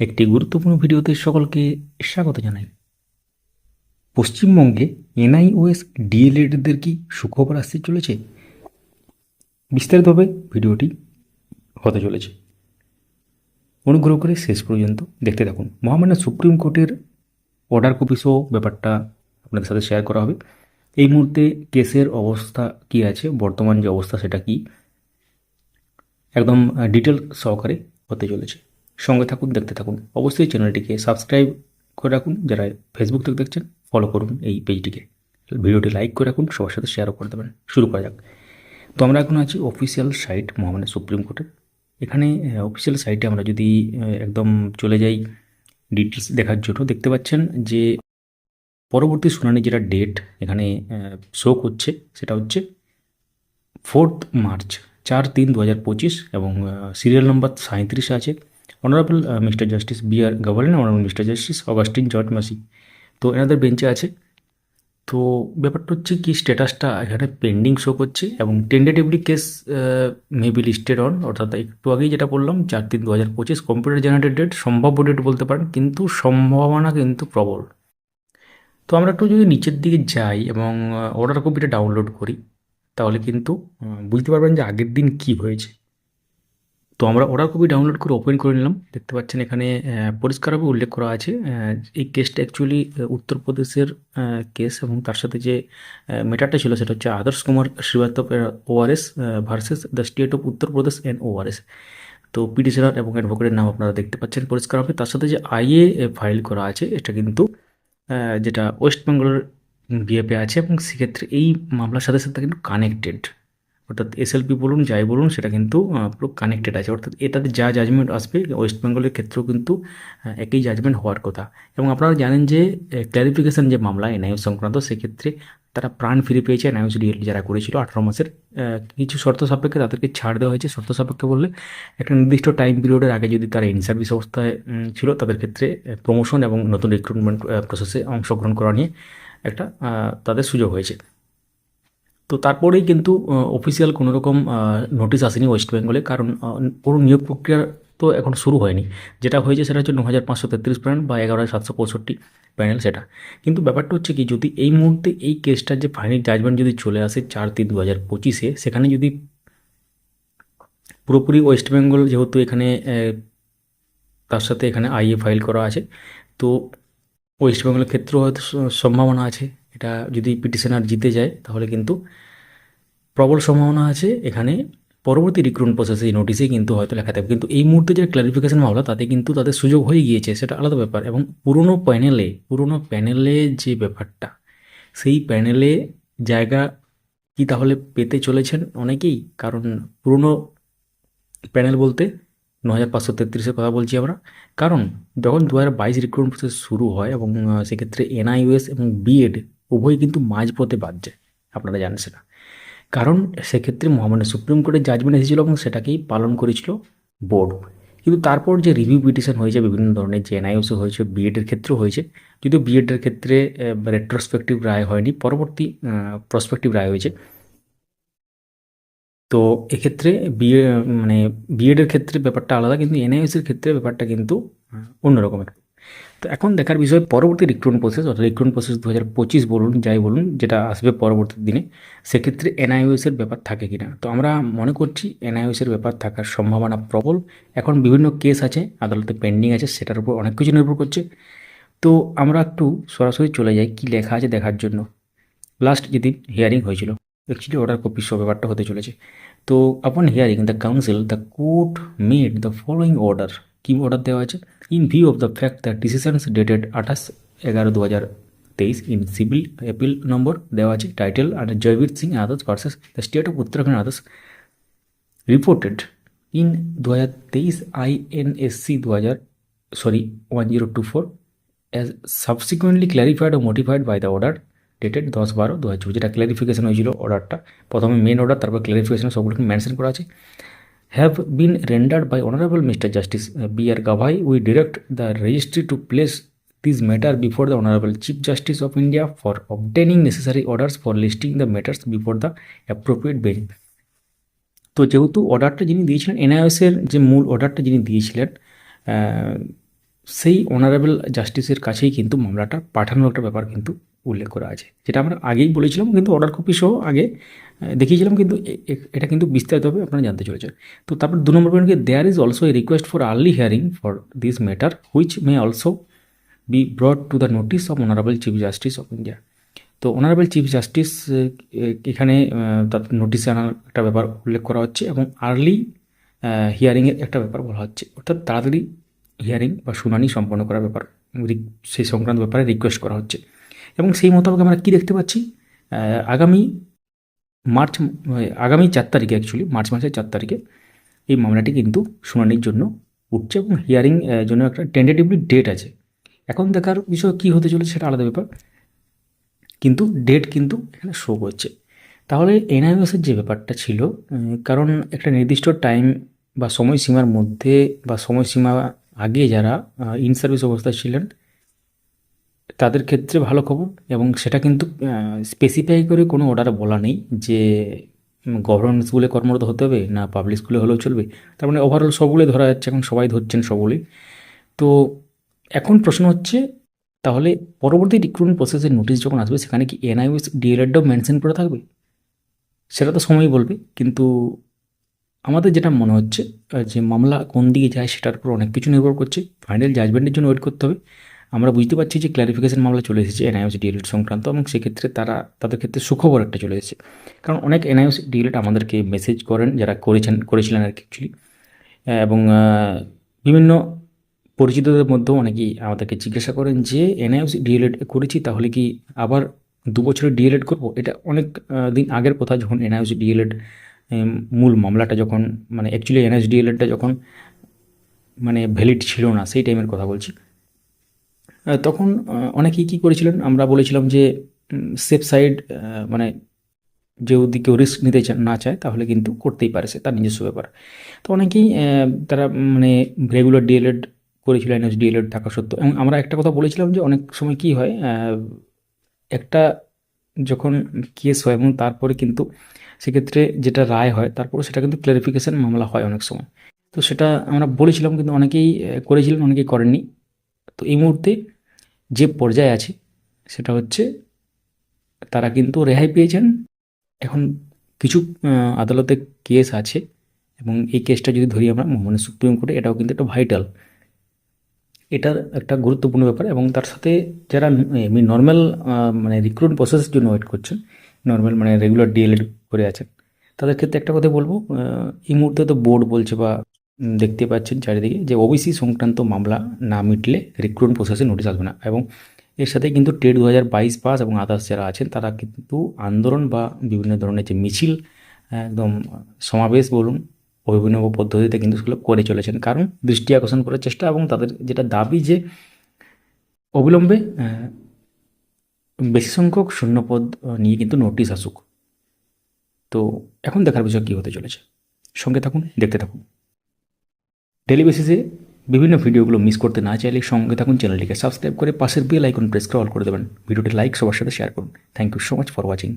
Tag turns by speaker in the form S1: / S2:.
S1: একটি গুরুত্বপূর্ণ ভিডিওতে সকলকে স্বাগত জানাই। পশ্চিমবঙ্গে এনআইওএস ডিএলএডদের কি সুখবর আসতে চলেছে? বিস্তারিতভাবে ভিডিওটি হতে চলেছে। অনুগ্রহ করে শেষ পর্যন্ত দেখতে থাকুন। মহামান্য সুপ্রিম কোর্টের অর্ডার কপি সহ ব্যাপারটা আপনাদের সাথে শেয়ার করা হবে। এই মুহূর্তে কেসের অবস্থা কি আছে? বর্তমান যে অবস্থা সেটা কি? একদম ডিটেল সহকারে হতে চলেছে। সঙ্গে থাকুন, দেখতে থাকুন। অবশ্যই চ্যানেলটিকে সাবস্ক্রাইব করে রাখুন। যারা ফেসবুক থেকে দেখছেন ফলো করুন এই পেজটিকে ভিডিওটি লাইক করে রাখুন, সবার সাথে শেয়ারও করে দেবেন। শুরু করা যাক। তো আমরা এখন আছি অফিসিয়াল সাইট মহামান্য সুপ্রিম কোর্টের এখানে অফিসিয়াল সাইটে আমরা যদি একদম চলে যাই ডিটেলস দেখার জন্য, দেখতে পাচ্ছেন যে পরবর্তী শুনানি যেটা ডেট এখানে শো করছে, সেটা হচ্ছে ফোর্থ মার্চ চার তিন দু এবং সিরিয়াল নম্বর সাঁত্রিশে আছে। Honourable mister justice B R governor honourable mister justice Augustine George Masih তো এনাদের বেঞ্চে আছে। তো ব্যাপারটা হচ্ছে কি স্ট্যাটাসটা এখানে পেন্ডিং শো করছে এবং tentatively case maybe listed on অর্থাৎ একটু আগেই যেটা বললাম, চার তিন দু হাজার পঁচিশ কম্পিউটার জেনারেটেড ডেট সম্ভাব্য ডেট বলতে পারেন, কিন্তু সম্ভাবনা কিন্তু প্রবল। তো আমরা একটু যদি নিচের দিকে যাই এবং অর্ডার কপিটা ডাউনলোড করি, তাহলে কিন্তু বুঝতে পারবেন যে আগের দিন কি হয়েছে। তো আমরা অর্ডার কপি ডাউনলোড করে ওপেন করে নিলাম। দেখতে পাচ্ছেন এখানে পরিষ্কারভাবে উল্লেখ করা আছে এই কেসটা অ্যাকচুয়ালি উত্তরপ্রদেশের কেস এবং তার সাথে যে মেটারটা ছিল সেটা হচ্ছে Adarsh Kumar Srivastava ORS versus the state of Uttar Pradesh and ORS তো পিটিশনার এবং অ্যাডভোকেটের নাম আপনারা দেখতে পাচ্ছেন পরিষ্কারভাবে। তার সাথে যে আইএ ফাইল করা আছে, এটা কিন্তু যেটা ওয়েস্ট বেঙ্গলের বিএপে আছে এবং সেক্ষেত্রে এই মামলার সাথে সাথে কিন্তু কানেক্টেড অর্থাৎ এসএলপি বলুন, যাই বলুন, সেটা কিন্তু পুরো কানেক্টেড আছে। অর্থাৎ এটাতে যা জাজমেন্ট আসবে ওয়েস্ট বেঙ্গলের ক্ষেত্রেও কিন্তু একই জাজমেন্ট হওয়ার কথা। এবং আপনারা জানেন যে ক্ল্যারিফিকেশন যে মামলা এনআইও সংক্রান্ত, সেক্ষেত্রে তারা প্রাণ ফিরে পেয়েছে এনআইওস ডিএল যারা করেছিল আঠারো মাসের কিছু শর্ত সাপেক্ষে তাদেরকে ছাড় দেওয়া হয়েছে। শর্ত সাপেক্ষে বললে, একটা নির্দিষ্ট টাইম পিরিয়ডের আগে যদি তারা ইন সার্ভিস অবস্থায় ছিল, তাদের ক্ষেত্রে প্রমোশন এবং নতুন রিক্রুটমেন্ট প্রসেসে অংশগ্রহণ করা নিয়ে একটা তাদের সুযোগ হয়েছে। তো তারপরেই কিন্তু অফিসিয়াল কোনো রকম নোটিশ আসেনি ওয়েস্ট বেঙ্গলে কারণ পুরো নিয়োগ প্রক্রিয়া তো এখন শুরু হয়নি। যেটা হয়েছে সেটা হচ্ছে ন হাজার পাঁচশো তেত্রিশ প্যানেল বা এগারো হাজার সাতশো পঁয়ষট্টি প্যানেল সেটা। কিন্তু ব্যাপারটা হচ্ছে কি, যদি এই মুহূর্তে এই কেসটার যে ফাইনাল জাজমেন্ট যদি চলে আসে চার তিন দু হাজার পঁচিশে, সেখানে যদি পুরোপুরি ওয়েস্ট বেঙ্গল যেহেতু এখানে তার সাথে এখানে আইএ ফাইল করা আছে, তো ওয়েস্ট বেঙ্গলের ক্ষেত্রেও হয়তো সম্ভাবনা আছে। এটা যদি পিটিশনার জিতে যায়, তাহলে কিন্তু প্রবল সম্ভাবনা আছে। এখানে পরবর্তী রিক্রুটমেন্ট প্রসেসে এই নোটিশে কিন্তু হয়তো লেখা থাকবে কিন্তু এই মুহূর্তে যে ক্লারিফিকেশন মামলা তাতে কিন্তু তাদের সুযোগ হয়ে গিয়েছে, সেটা আলাদা ব্যাপার। এবং পুরনো প্যানেলে পুরনো প্যানেলে যে ব্যাপারটা, সেই প্যানেলে জায়গা কি তাহলে পেতে চলেছেন অনেকেই? কারণ পুরনো প্যানেল বলতে ন হাজার পাঁচশো তেত্রিশের কথা বলছি আমরা। কারণ যখন দু হাজার বাইশ রিক্রুটমেন্ট প্রসেস শুরু হয় এবং সেক্ষেত্রে এনআইওএস এবং বিএড উভয় কিন্তু মাঝপথে বাদ যায় আপনারা জানেন সেটা। কারণ সেক্ষেত্রে মহামান্য সুপ্রিম কোর্টের জাজমেন্ট এসেছিল এবং সেটাকেই পালন করেছিল বোর্ড কিন্তু তারপর যে রিভিউ পিটিশন হয়েছে, বিভিন্ন ধরনের যে এনআইওসি হয়েছে বিএডের ক্ষেত্রেও হয়েছে। যদিও বিএডের ক্ষেত্রে রেট্রোস্পেক্টিভ রায় হয়নি, পরবর্তী প্রসপেক্টিভ রায় হয়েছে। তো এক্ষেত্রে বিএ মানে বিএডের ক্ষেত্রে ব্যাপারটা আলাদা, কিন্তু এনআইওসির ক্ষেত্রে ব্যাপারটা কিন্তু অন্যরকম একটু। তো এখন দেখার বিষয় পরবর্তী রিক্রুটমেন্ট প্রসেস অর্থাৎ রিক্রুটমেন্ট প্রসেস দু হাজার পঁচিশ বলুন, যাই বলুন, যেটা আসবে পরবর্তী দিনে, সেক্ষেত্রে এনআইওএসের ব্যাপার থাকে কিনা? তো আমরা মনে করছি এনআইওএসের ব্যাপার থাকার সম্ভাবনা প্রবল। এখন বিভিন্ন কেস আছে, আদালতে পেন্ডিং আছে, সেটার উপর অনেক কিছু নির্ভর করছে। তো আমরা একটু সরাসরি চলে যাই, কি লেখা আছে দেখার জন্য। লাস্ট যেদিন হিয়ারিং হয়েছিল অ্যাকচুয়ালি অর্ডার কপি সব ব্যাপারটা হতে চলেছে। তো upon hearing the counsel the court made the following order কি অর্ডার দেওয়া আছে? In view of the fact the decisions dated আঠাশ এগারো দু হাজার তেইশ ইন সিভিল অ্যাপিল নম্বর, দেওয়া আছে title R Jaiveer Singh others versus the state of Uttarakhand others reported in দু হাজার তেইশ আইএনএসসি দু হাজার, sorry, one zero two four as subsequently clarified O modified by the order dated দশ বারো দু হাজার চব্বিশ। যেটা ক্ল্যারিফিকেশন হয়েছিল অর্ডারটা প্রথমে মেন অর্ডার তারপর ক্ল্যারিফিকেশন সবগুলোকে মেনশন করা আছে। Have been rendered by honourable mister justice B R Gavai we direct the registry to place this matter before the honourable chief justice of India for obtaining necessary orders for listing the matters before the appropriate bench তো যেহেতু অর্ডারটা যিনি দিয়েছিলেন এনআইএসের যে মূল অর্ডারটা যিনি দিয়েছিলেন সেই অনারেবল জাস্টিসের কাছেই কিন্তু মামলাটা পাঠানোর একটা ব্যাপার কিন্তু উল্লেখ করা আছে। যেটা আমরা আগেই বলেছিলাম, কিন্তু অর্ডার কপি সহ আগে দেখিয়েছিলাম, কিন্তু এটা কিন্তু বিস্তারিতভাবে আপনারা জানতে চলেছেন। তো তারপর দু নম্বর পয়েন্টকে there is also a request for early hearing for this matter which may also be brought to the notice of honourable chief justice of India তো অনারেবল চিফ জাস্টিস এখানে তার নোটিশে আনার একটা ব্যাপার উল্লেখ করা হচ্ছে এবং আর্লি হিয়ারিংয়ের একটা ব্যাপার বলা হচ্ছে। অর্থাৎ তাড়াতাড়ি হিয়ারিং বা শুনানি সম্পন্ন করার ব্যাপার সেই সংক্রান্ত ব্যাপারে রিকোয়েস্ট করা হচ্ছে। এবং সেই মোতাবেক আমরা কী দেখতে পাচ্ছি? আগামী মার্চ, আগামী চার তারিখে অ্যাকচুয়ালি মার্চ মাসের চার তারিখে এই মামলাটি কিন্তু শুনানির জন্য উঠছে এবং হিয়ারিং জন্য একটা টেন্টেটিভলি ডেট আছে। এখন দেখার বিষয় কী হতে চলেছে সেটা আলাদা ব্যাপার। কিন্তু ডেট কিন্তু এখানে শো করছে। তাহলে এনআইওএসের যে ব্যাপারটা ছিল কারণ একটা নির্দিষ্ট টাইম বা সময়সীমার মধ্যে বা সময়সীমা আগে যারা ইন সার্ভিস অবস্থায় ছিলেন তাদের ক্ষেত্রে ভালো খবর এবং সেটা কিন্তু স্পেসিফাই করে কোনো অর্ডারে বলা নেই যে গভর্নমেন্ট স্কুলে কর্মরত হতে হবে না পাবলিক স্কুলে হলেও চলবে। তার মানে ওভারঅল সবগুলোই ধরা যাচ্ছে, এখন সবাই ধরছেন সবগুলোই। তো এখন প্রশ্ন হচ্ছে, তাহলে পরবর্তী রিক্রুটমেন্ট প্রসেসের নোটিশ যখন আসবে, সেখানে কি এনআইএস ডিএলএডটাও মেনশন করে থাকবে? সেটা তো সময়ই বলবে, কিন্তু আমাদের যেটা মনে হচ্ছে যে মামলা কোন দিকে যায় সেটার উপর অনেক কিছু নির্ভর করছে। ফাইনাল জাজমেন্টের জন্য ওয়েট করতে হবে। আমরা বুঝতে পারছি যে ক্লারিফিকেশন মামলা চলে এসেছে এনআইএস ডিএলএড সংক্রান্ত এবং সেক্ষেত্রে তারা, তাদের ক্ষেত্রে সুখবর একটা চলে এসেছে। কারণ অনেক এনআইএস ডিএলএড আমাদেরকে মেসেজ করেন, যারা করেছেন, করেছিলেন আর কি অ্যাকচুয়ালি এবং বিভিন্ন পরিচিতদের মধ্যেও অনেকেই আমাদেরকে জিজ্ঞাসা করেন যে এনআইএস ডিএলএড করেছি, তাহলে কি আবার দু বছরের ডিএলএড করব? এটা অনেক দিন আগের কথা যখন এনআইএস ডিএলএড মূল মামলাটা যখন মানে অ্যাকচুয়ালি এনআইএস ডিএলএডটা যখন মানে ভ্যালিড ছিল না, সেই টাইমের কথা বলছি। তখন অনেকেই কী করেছিলেন? আমরা বলেছিলাম যে সেফ সাইড মানে যে যদি কেউ রিস্ক নিতে চা- না চায়, তাহলে কিন্তু করতেই পারে সে, তার নিজস্ব ব্যাপার। তো অনেকেই তারা মানে রেগুলার ডিএলএড করেছিল এনএস ডিএলএড থাকা সত্ত্বেও। এবং আমরা একটা কথা বলেছিলাম যে, অনেক সময় কি হয় একটা যখন কেস হয় এবং তারপরে কিন্তু সেক্ষেত্রে যেটা রায় হয়, তারপরে সেটা কিন্তু ক্লারিফিকেশন মামলা হয় অনেক সময়। তো সেটা আমরা বলেছিলাম, কিন্তু অনেকেই করেছিলেন, অনেকেই করেননি। তো এই মুহূর্তে যে পর্যায়ে আছে, সেটা হচ্ছে তারা কিন্তু রেহাই পেয়েছেন। এখন কিছু আদালতে কেস আছে এবং এই কেসটা যদি ধরি আমরা মানে সুপ্রিম কোর্টে, এটাও কিন্তু একটা ভাইটাল। এটার একটা গুরুত্বপূর্ণ ব্যাপার এবং তার সাথে যারা এমনি নর্মাল মানে রিক্রুট প্রসেসের জন্য ওয়েট করছেন নর্মাল মানে রেগুলার ডিএলএড করে আছেন, তাদের ক্ষেত্রে একটা কথা বলব এই মুহূর্তে তো বোর্ড বলছে বা দেখতে পাচ্ছেন চারিদিকে যে ওবিসি সংক্রান্ত মামলা না মিটলে রিক্রুটমেন্ট প্রসেসে নোটিশ আসবে না। এবং এর সাথে কিন্তু টেট দু হাজার বাইশ পাস এবং আদার্স যারা আছেন, তারা কিন্তু আন্দোলন বা বিভিন্ন ধরনের যে মিছিল একদম সমাবেশ বলুন, অভিনব পদ্ধতিতে কিন্তু সেগুলো করে চলেছেন। কারণ দৃষ্টি আকর্ষণ করার চেষ্টা এবং তাদের যেটা দাবি যে অবিলম্বে বেশি সংখ্যক শূন্যপদ নিয়ে কিন্তু নোটিশ আসুক। তো এখন দেখার বিষয় কী হতে চলেছে? সঙ্গে থাকুন, দেখতে থাকুন। ডেলি বেসিসে বিভিন্ন ভিডিওগুলো মিস করতে না চাইলে সঙ্গে থাকুন চ্যানেলটিকে সাবস্ক্রাইব করে পাশের বেল আইকন প্রেস করে অল করে দেবেন। ভিডিওটি লাইক, সবার সাথে শেয়ার করুন। Thank you so much for watching